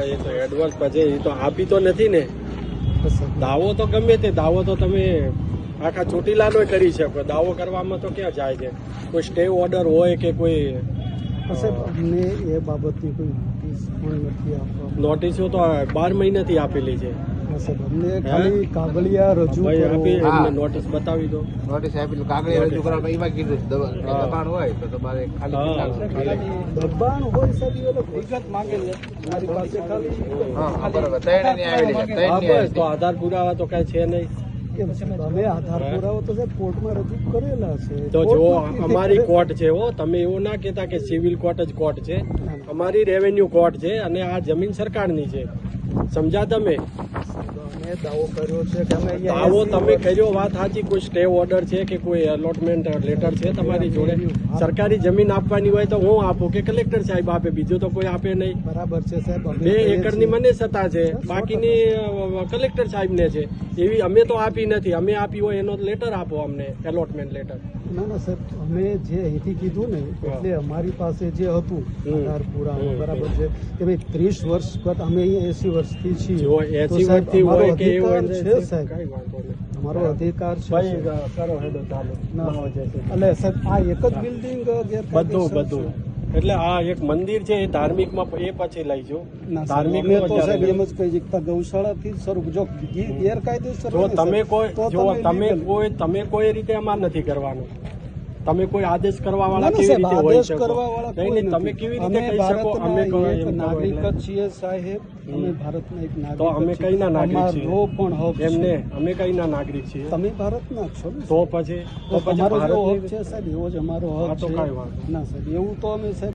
હા એ તો એડવાન્સ પછી એ તો આપી તો નથી ને. દાવો તો ગમે તે દાવો તો તમે આખા ચોટીલાનો કરી શકો. દાવો કરવામાં તો ક્યાં જાય છે? કોઈ સ્ટે ઓર્ડર હોય કે કોઈ અમને એ બાબતની કોઈ નોટિસ પણ નથી આપવા નોટિસો તો બાર મહિનાથી આપેલી છે. અમને ખાલી કાગળિયા રજૂ આપી નોટિસ બતાવી દો. નોટિસ આપેલું કાગળિયા રજૂ કરવા એમાં કીધું દબાણ હોય તો તમારે ખાલી હા, કેટલા- ખાલી. દબાણ હોય સાહેબ એ વિગત માંગે છે. મારી પાસે ખાલી હા બરાબર. ત્રણની આવેલી છે ત્રણ હા ની બસ તો આધાર પુરાવા તો કઈ છે નહીં. તમે આધાર પુરાવો તો કોર્ટમાં રજૂ કરેલા છે. તો જો અમારી કોર્ટ છે હો. તમે એવું ના કહેતા કે સિવિલ કોર્ટ જ કોર્ટ છે. અમારી રેવન્યુ કોર્ટ છે અને આ જમીન સરકારની છે. સમજા તમે? અમે દાવો કર્યો છે કે અમે દાવો તમે કર્યો વાત સાચી કોઈ સ્ટે ઓર્ડર છે કે કોઈ એલોટમેન્ટ લેટર છે તમારી જોડે? સરકારી જમીન આપવાની હોય તો હું આપું કે કલેક્ટર સાહેબ આપે બીજું તો કોઈ આપે નહીં. બરાબર છે સાહેબ બે એકરની મને સત્તા છે બાકીની કલેક્ટર કલેક્ટર સાહેબને છે. એવી અમે તો આપી નથી અમે આપી હોય એનો લેટર આપો અમને એલોટમેન્ટ લેટર ના ના સાહેબ અમે જે અહીંથી કીધું ને એટલે અમારી પાસે જે હતું. આધાર પુરાવો બરાબર છે કે ભાઈ ત્રીસ વર્ષ કરતા અમે અહીંયા એસી વર્ષથી છીએ. તો સાહેબ, અમારો અધિકાર છે સાહેબ. અમારો અધિકાર છે કરો હેડો ચાલો. ના. ના એટલે સાહેબ આ એક જ બિલ્ડિંગ બધું બધું. એટલે આ એક મંદિર છે એ ધાર્મિકમાં એ પછી લઈશું ધાર્મિક અમે તો એમ જ કહી શકતા ગૌશાળાથી જો ગેરકાયદેસર જો તમે કોઈ જો તમે કોઈ તમે કોઈ રીતે અમાર નથી કરવાનું. તમે કોઈ આદેશ કરવા વાળા કેવી રીતે હોય છે નહીં તમે કેવી રીતે કહી શકો? અમે નાગરિક છીએ સાહેબ. અમે ભારતના એક નાગરિક તો અમે કઈના નાગરિક છીએ? પણ હક એમને અમે કઈ ના નાગરિક છીએ? તમે ભારતના છો તો પછી તો પછી હક છે સાહેબ એવો જ અમારો હક છે. ના સાહેબ એવું તો અમે સાહેબ